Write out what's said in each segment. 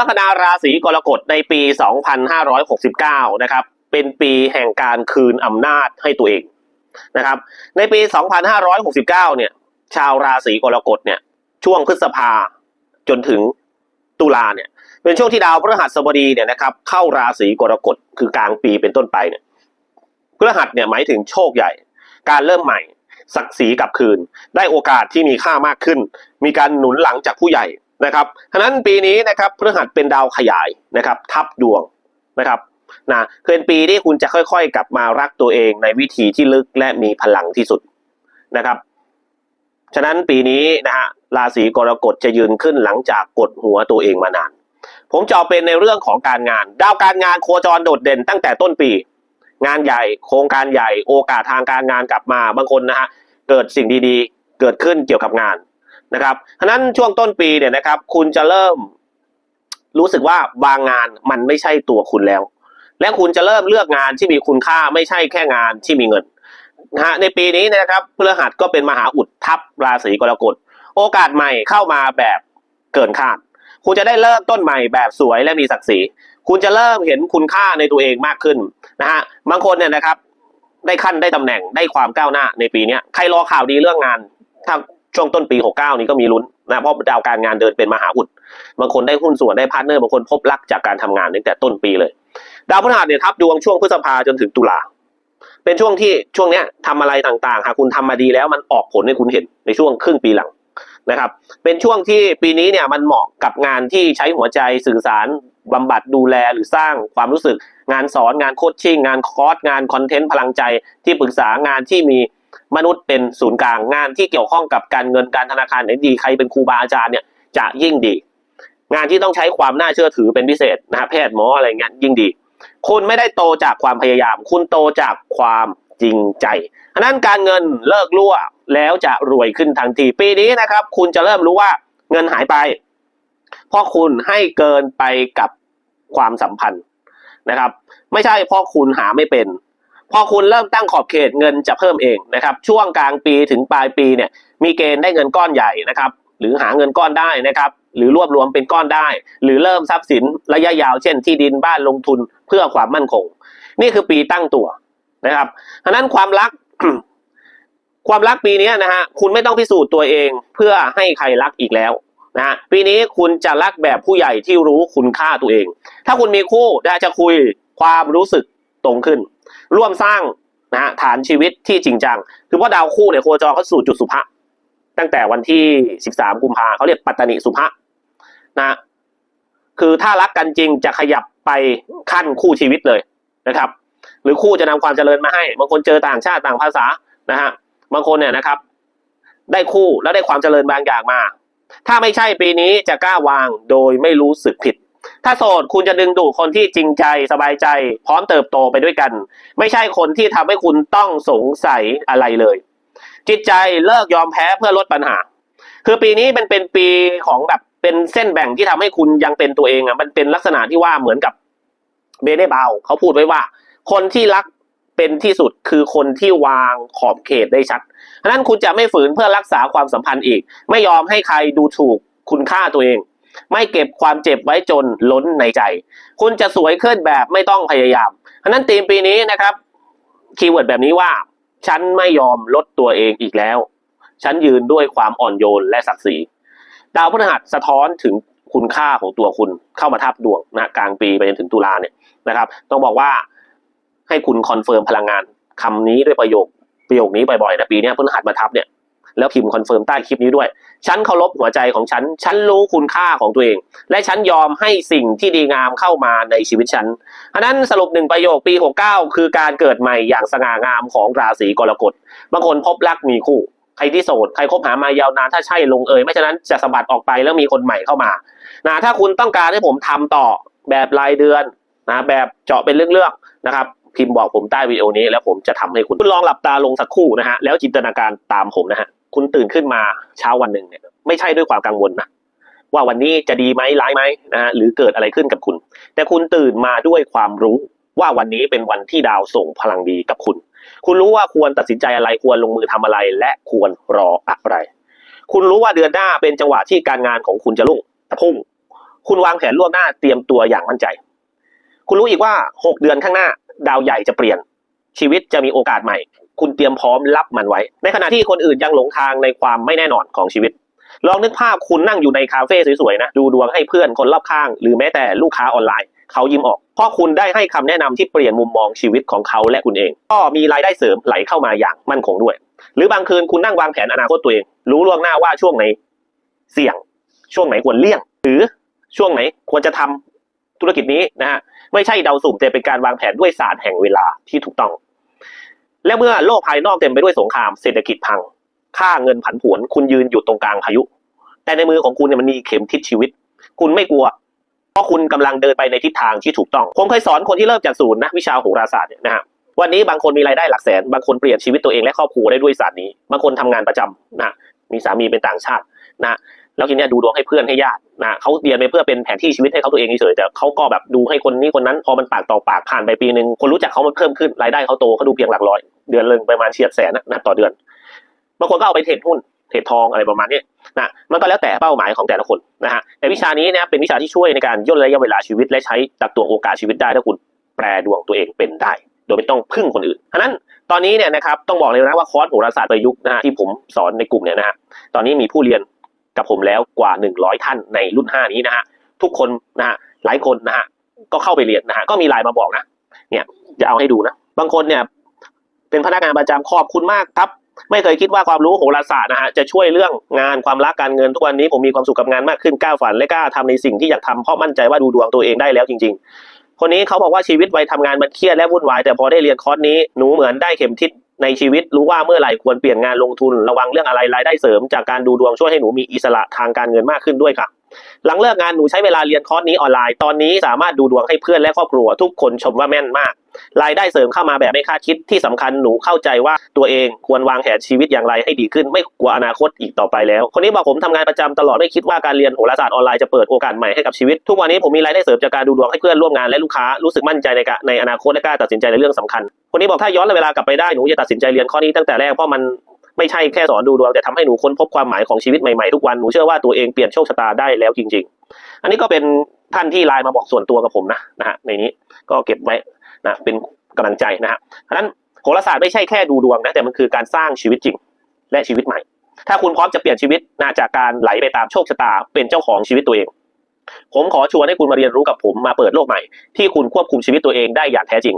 ลัคนาราศีกรกฎในปี 2569 นะครับ เป็นปีแห่งการคืนอำนาจให้ตัวเองนะครับ ในปี 2569 เนี่ย ชาวราศีกรกฎเนี่ย ช่วงพฤษภาจนถึงตุลาเนี่ย เป็นช่วงที่ดาวพฤหัสบดีเนี่ยนะครับ เข้าราศีกรกฎคือกลางปีเป็นต้นไปเนี่ยพฤหัสเนี่ยหมายถึงโชคใหญ่ การเริ่มใหม่ศักดิ์ศรีกลับคืน ได้โอกาสที่มีค่ามากขึ้น มีการหนุนหลังจากผู้ใหญ่ นะครับฉะนั้นปีนี้นะครับพฤหัสเป็นดาวขยายนะครับ ทับดวงนะครับนะคือเป็นปีที่คุณจะค่อยๆ กลับมารักตัวเองในวิธีที่ลึกและมีพลังที่สุดนะครับ ฉะนั้นปีนี้นะฮะราศีกรกฎจะยืนขึ้นหลังจากกดหัวตัวเองมานาน ผมจะเอาเป็นในเรื่องของการงาน ดาวการงานโคจรโดดเด่นตั้งแต่ต้นปี งานใหญ่ โครงการใหญ่ โอกาสทางการงานกลับมาบางคนนะฮะเกิดสิ่งดีๆ เกิดขึ้นเกี่ยวกับงาน นะครับฉะนั้นช่วงต้นปีเนี่ยนะครับ คุณจะเริ่มรู้สึกว่าบางงานมันไม่ใช่ตัวคุณแล้ว และคุณจะเริ่มเลือกงานที่มีคุณค่าไม่ใช่แค่งานที่มีเงินนะฮะในปีนี้นะครับพฤหัสก็เป็นมหาอุดทับราศีกรกฎโอกาสใหม่เข้ามาแบบเกินคาด คุณจะได้เริ่มต้นใหม่แบบสวยและมีศักดิ์ศรีคุณจะเริ่มเห็นคุณค่าในตัวเองมากขึ้นนะฮะบางคนเนี่ยนะครับ ได้ขั้นได้ตำแหน่งได้ความก้าวหน้าในปีนี้ใครรอข่าวดีเรื่องงานถ้า ช่วงต้นปี 69 นี้ก็มีลุ้นนะเพราะดาวการงานเดินเป็นมหาอุดบางคนได้หุ้นส่วนได้พาร์ทเนอร์บางคนพบรักจากการทำงานตั้งแต่ต้นปีเลย ดาวพฤหัสเนี่ยทับดวงช่วงพฤษภาจนถึงตุลาเป็นช่วงที่ช่วงเนี้ยทำอะไรต่างๆหากคุณทำมาดีแล้วมันออกผลให้คุณเห็นในช่วงครึ่งปีหลังนะครับ เป็นช่วงที่ปีนี้เนี่ยมันเหมาะกับงานที่ใช้หัวใจสื่อสารบำบัดดูแลหรือสร้างความรู้สึก งานสอนงานโคชชิ่งงานคอร์สงานคอนเทนต์พลังใจที่ปรึกษางานที่มี มนุษย์เป็นศูนย์กลางงานที่เกี่ยวข้องกับการเงินการธนาคารไหนดีใครเป็นครูบาอาจารย์เนี่ยจะยิ่งดี งานที่ต้องใช้ความน่าเชื่อถือเป็นพิเศษนะฮะแพทย์หมออะไรเงี้ยยิ่งดี คุณไม่ได้โตจากความพยายาม คุณโตจากความจริงใจฉะนั้นการเงินเลิกรั่วแล้วจะรวยขึ้นทันทีปีนี้นะครับ คุณจะเริ่มรู้ว่าเงินหายไป เพราะคุณให้เกินไปกับความสัมพันธ์นะครับ ไม่ใช่เพราะคุณหาไม่เป็น พอคุณเริ่มตั้งขอบเขตเงินจะเพิ่มเองนะครับ ช่วงกลางปีถึงปลายปีเนี่ยมีเกณฑ์ได้เงินก้อนใหญ่นะครับ หรือหาเงินก้อนได้นะครับ หรือรวบรวมเป็นก้อนได้ หรือเริ่มทรัพย์สินระยะยาวเช่นที่ดินบ้านลงทุนเพื่อความมั่นคง นี่คือปีตั้งตัวนะครับฉะนั้นความรักความรักปีนี้นะฮะคุณไม่ต้องพิสูจน์ตัวเองเพื่อให้ใครรักอีกแล้วนะฮะปีนี้คุณจะรักแบบผู้ใหญ่ที่รู้คุณค่าตัวเอง ถ้าคุณมีคู่ได้จะคุยความรู้สึกตรงขึ้น ร่วมสร้างนะฮะฐานชีวิตที่จริงจัง คือว่าดาวคู่เนี่ยโคจรเข้าสู่จุดสุภะตั้งแต่วันที่ 13 กุมภาเขาเรียกปัตตนิสุภะนะฮะคือถ้ารักกันจริงจะขยับไปขั้นคู่ชีวิตเลยนะครับ หรือคู่จะนำความเจริญมาให้ บางคนเจอต่างชาติต่างภาษานะฮะบางคนเนี่ยนะครับ ได้คู่แล้วได้ความเจริญบางอย่างมา ถ้าไม่ใช่ปีนี้จะกล้าวางโดยไม่รู้สึกผิด ถ้าโสดคุณจะดึงดูดคนที่จริงใจสบายใจ พร้อมเติบโตไปด้วยกัน ไม่ใช่คนที่ทำให้คุณต้องสงสัยอะไรเลย จิตใจเลิกยอมแพ้เพื่อลดปัญหา คือปีนี้มันเป็นปีของแบบเป็นเส้นแบ่งที่ทำให้คุณยังเป็นตัวเองอะมันเป็นลักษณะที่ว่าเหมือนกับเบเน่บาวเขาพูดไว้ว่า คนที่รักเป็นที่สุดคือคนที่วางขอบเขตได้ชัดฉะนั้นคุณจะไม่ฝืนเพื่อรักษาความสัมพันธ์อีก ไม่ยอมให้ใครดูถูกคุณค่าตัวเอง ไม่เก็บความเจ็บไว้จนล้นในใจ คุณจะสวยขึ้นแบบไม่ต้องพยายามฉะนั้นธีมปีนี้นะครับคีย์เวิร์ดแบบนี้ว่า ฉันไม่ยอมลดตัวเองอีกแล้ว ฉันยืนด้วยความอ่อนโยนและศักดิ์ศรีดาวพฤหัสสะท้อนถึงคุณค่าของตัวคุณเข้ามาทับดวงนะกลางปีไปจนถึงตุลาเนี่ยนะครับ ต้องบอกว่าให้คุณคอนเฟิร์มพลังงานคำนี้ด้วยประโยคประโยคนี้บ่อยๆนะปีนี้พฤหัสมาทับเนี่ย แล้วพิมพ์คอนเฟิร์มใต้คลิปนี้ด้วย ฉันเคารพหัวใจของฉัน ฉันรู้คุณค่าของตัวเอง และฉันยอมให้สิ่งที่ดีงามเข้ามาในชีวิตฉันอันนั้นสรุปหนึ่งประโยคปี 69 คือการเกิดใหม่อย่างสง่างามของราศีกรกฎ บางคนพบรักมีคู่ ใครที่โสด ใครคบหามายาวนานถ้าใช่ลงเอย ไม่ฉะนั้นจะสะบัดออกไปแล้วมีคนใหม่เข้ามา นะ ถ้าคุณต้องการให้ผมทำต่อแบบรายเดือนนะ แบบเจาะเป็นเรื่องๆนะครับพิมพ์บอกผมใต้วิดีโอนี้แล้วผมจะทำให้คุณ คุณลองหลับตาลงสักครู่นะฮะ แล้วจินตนาการตามผมนะฮะ คุณตื่นขึ้นมาเช้าวันหนึ่งเนี่ยไม่ใช่ด้วยความกังวลนะว่าวันนี้จะดีไหมร้ายไหมนะฮะหรือเกิดอะไรขึ้นกับคุณ แต่คุณตื่นมาด้วยความรู้ว่าวันนี้เป็นวันที่ดาวส่งพลังดีกับคุณ คุณรู้ว่าควรตัดสินใจอะไรควรลงมือทำอะไร และควรรออะไร คุณรู้ว่าเดือนหน้าเป็นจังหวะที่การงานของคุณจะรุ่งพุ่ง คุณวางแผนล่วงหน้าเตรียมตัวอย่างมั่นใจ คุณรู้อีกว่าหกเดือนข้างหน้า ดาวใหญ่จะเปลี่ยน ชีวิตจะมีโอกาสใหม่ คุณเตรียมพร้อมรับมันไว้ ในขณะที่คนอื่นยังหลงทางในความไม่แน่นอนของชีวิต ลองนึกภาพคุณนั่งอยู่ในคาเฟ่สวยๆนะดูดวงให้เพื่อนคนรอบข้าง หรือแม้แต่ลูกค้าออนไลน์เขายิ้มออก เพราะคุณได้ให้คำแนะนำที่เปลี่ยนมุมมองชีวิตของเขาและคุณเอง ก็มีรายได้เสริมไหลเข้ามาอย่างมั่นคงด้วย หรือบางคืนคุณนั่งวางแผนอนาคตตัวเอง รู้ล่วงหน้าว่าช่วงไหนเสี่ยง ช่วงไหนควรเลี่ยง หรือช่วงไหนควรจะทำธุรกิจนี้นะฮะไม่ใช่เดาสุ่มแต่เป็นการวางแผนด้วยศาสตร์แห่งเวลาที่ถูกต้อง และเมื่อโลกภายนอกเต็มไปด้วยสงครามเศรษฐกิจพัง ค่าเงินผันผวน คุณยืนอยู่ตรงกลางพายุ แต่ในมือของคุณเนี่ยมันมีเข็มทิศชีวิต คุณไม่กลัว เพราะคุณกำลังเดินไปในทิศทางที่ถูกต้อง ผมเคยสอนคนที่เริ่มจากศูนย์นะวิชาโหราศาสตร์เนี่ยนะฮะวันนี้บางคนมีรายได้หลักแสน บางคนเปลี่ยนชีวิตตัวเองและครอบครัวได้ด้วยศาสตร์นี้ บางคนทำงานประจำนะมีสามีเป็นต่างชาตินะ แล้วทีเนี้ยดูดวงให้เพื่อนให้ญาตินะเขาเรียนไปเพื่อเป็นแผนที่ชีวิตให้เขาตัวเองเฉยแต่เขาก็แบบดูให้คนนี้คนนั้นพอมันปากต่อปากผ่านไปปีหนึ่งคนรู้จักเขามันเพิ่มขึ้นรายได้เขาโตเขาดูเพียงหลักร้อย เดือนละประมาณเฉียดแสนนะนะต่อเดือนบางคนก็เอาไปเทรดหุ้นเทรดทองอะไรประมาณนี้นะมันก็แล้วแต่เป้าหมายของแต่ละคนนะฮะแต่วิชานี้เนี่ยเป็นวิชาที่ช่วยในการย่นระยะเวลาชีวิต และใช้ตักตวงโอกาสชีวิตได้ถ้าคุณแปรดวงตัวเองเป็นได้ โดยไม่ต้องพึ่งคนอื่นฉะนั้นตอนนี้เนี่ยนะครับต้องบอกเลยนะว่าคอร์สโหราศาสตร์ประยุกต์นะฮะที่ผมสอนในกลุ่มเนี่ยนะฮะตอนนี้มีผู้เรียน กับผมแล้วกว่า 100 ท่านในรุ่น 5 นี้นะฮะทุกคนนะฮะหลายคนนะฮะก็เข้าไปเรียนนะฮะก็มีไลน์มาบอกนะเนี่ยจะเอาให้ดูนะบางคนเนี่ยเป็นพนักงานประจำขอบคุณมากครับ ไม่เคยคิดว่าความรู้โหราศาสตร์นะฮะจะช่วยเรื่องงานความรักการเงินทุกวันนี้ผมมีความสุขกับงานมากขึ้นกล้าฝันและกล้าทำในสิ่งที่อยากทำเพราะมั่นใจว่าดูดวงตัวเองได้แล้วจริง ๆ คนนี้เขาบอกว่าชีวิตวัยทำงานมันเครียดและวุ่นวายแต่พอได้เรียนคอร์สนี้หนูเหมือนได้เข็มทิศ ในชีวิตรู้ว่าเมื่อไหร่ควรเปลี่ยนงานลงทุนระวังเรื่องอะไรรายได้เสริม จากการดูดวงช่วยให้หนูมีอิสระทางการเงินมากขึ้นด้วยค่ะ หลังเลิกงานหนูใช้เวลาเรียนคอร์สนี้ออนไลน์ตอนนี้สามารถดูดวงให้เพื่อนและครอบครัวทุกคนชมว่าแม่นมาก รายได้เสริมเข้ามาแบบไม่คาดคิดที่สำคัญหนูเข้าใจว่าตัวเองควรวางแผนชีวิตอย่างไรให้ดีขึ้น ไม่กลัวอนาคตอีกต่อไปแล้ว คนนี้บอกผมทำงานประจำตลอดไม่คิดว่าการเรียนโหราศาสตร์ออนไลน์จะเปิดโอกาสใหม่ให้กับชีวิตทุกวันนี้ผมมีรายได้เสริมจากการดูดวงให้เพื่อนร่วมงานและลูกค้ารู้สึกมั่นใจในในอนาคตและกล้าตัดสินใจในเรื่องสำคัญ คนนี้บอกถ้าย้อนเวลากลับไปได้หนูจะตัดสินใจเรียนข้อนี้ตั้งแต่แรกเพราะมันไม่ใช่แค่สอนดูดวงแต่ทำให้หนูค้นพบความหมายของชีวิตใหม่ๆทุกวันหนูเชื่อว่าตัวเองเปลี่ยนโชคชะตาได้แล้วจริง ๆ อันนี้ก็เป็นท่านที่ไลน์มาบอกส่วนตัวกับผมนะนะฮะในนี้ก็เก็บไว้นะเป็นกำลังใจนะฮะเพราะฉะนั้นโหราศาสตร์ไม่ใช่แค่ดูดวงนะแต่มันคือการสร้างชีวิตจริง และชีวิตใหม่ ถ้าคุณพร้อมจะเปลี่ยนชีวิตนะจากการไหลไปตามโชคชะตา เป็นเจ้าของชีวิตตัวเอง ผมขอชวนให้คุณมาเรียนรู้กับผมมาเปิดโลกใหม่ที่คุณควบคุมชีวิตตัวเองได้อย่างแท้จริง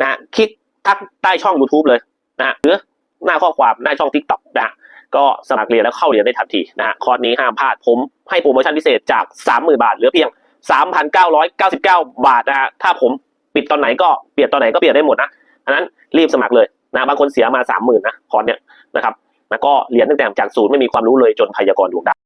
นะคลิกทักใต้ช่อง YouTube เลยนะหรือหน้าข้อความหน้าช่อง TikTok นะก็สมัครเรียนแล้วเข้าเรียนได้ทันทีนะคอร์สนี้ห้ามพลาดผมให้โปรโมชั่นพิเศษจาก 30,000 บาทเหลือเพียง 3,999 บาทนะฮะถ้าผมปิดตอนไหนก็เปลี่ยนตอนไหนก็เปลี่ยนได้หมดนะอันนั้นรีบสมัครเลยนะบางคนเสียมา 30,000นะคอร์สเนี้ยนะครับแล้วก็เรียนตั้งแต่จากศูนย์ไม่มีความรู้เลยจนพยากรณ์ดวงดาว